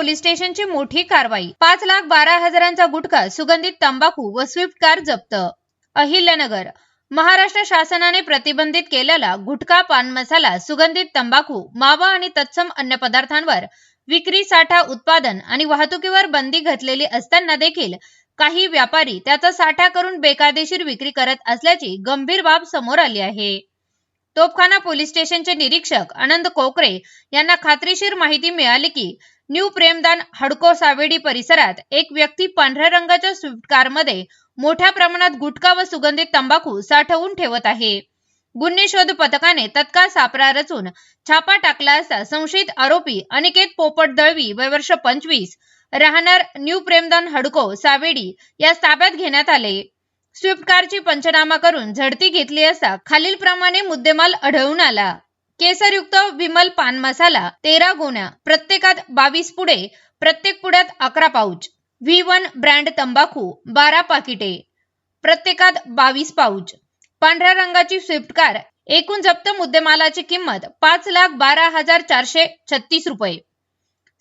Police स्टेशनची मोठी कारवाई. पाच लाख बारा हजारांचा गुटखा सुगंधित तंबाखू व स्विफ्ट कार जप्त. अहिल्यानगर. महाराष्ट्र शासनाने प्रतिबंधित केलेला गुटखा पान मसाला सुगंधित तंबाखू मावा आणि तत्सम अन्य पदार्थांवर विक्री साठा उत्पादन आणि वाहतुकीवर बंदी घातलेली असताना देखील काही व्यापारी त्याचा साठा करून बेकायदेशीर विक्री करत असल्याची गंभीर बाब समोर आली आहे. तोपखाना पोलीस स्टेशनचे निरीक्षक आनंद कोकरे यांना खात्रीशीर माहिती मिळाली की न्यू प्रेमदान हडको सावेडी परिसरात एक व्यक्ती पांढऱ्या रंगाच्या स्विफ्ट कारमध्ये मोठ्या प्रमाणात गुटखा व सुगंधित तंबाखू साठवून ठेवत आहे. गुन्हे शोध पथकाने तत्काळ सापळा रचून छापा टाकला असता संशयित आरोपी अनिकेत पोपट दळवी वय वर्ष पंचवीस राहणार न्यू प्रेमदान हडको सावेडी या ताब्यात घेण्यात आले. स्विफ्ट कारची पंचनामा करून झडती घेतली असता खालील प्रमाणे मुद्देमाल आढळून आला. केसरयुक्त विमल पान मसाला तेरा गोण्या प्रत्येकात बावीस पुडे प्रत्येक पुड्यात अकरा पाऊच व्ही वन ब्रँड तंबाखू बारा पाकिटे प्रत्येकात बावीस पाऊच पांढऱ्या रंगाची स्विफ्ट कार एकूण जप्त मुद्देमालाची किंमत पाच लाख बारा हजार चारशे छत्तीस रुपये.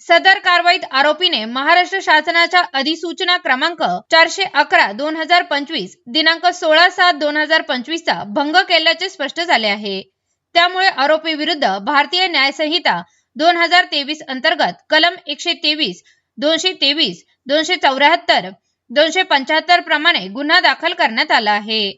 सदर कारवाईत आरोपीने महाराष्ट्र शासनाच्या अधिसूचना क्रमांक चारशे अकरा दोन हजार पंचवीस दिनांक सोळा सात दोन हजार पंचवीसचा भंग केल्याचे स्पष्ट झाले आहे. त्यामुळे आरोपी विरुद्ध भारतीय न्याय संहिता दोन हजार तेवीस अंतर्गत कलम एकशे तेवीस दोनशे तेवीस दोनशे चौऱ्याहत्तर दोनशे पंच्याहत्तर प्रमाणे गुन्हा दाखल करण्यात आला आहे.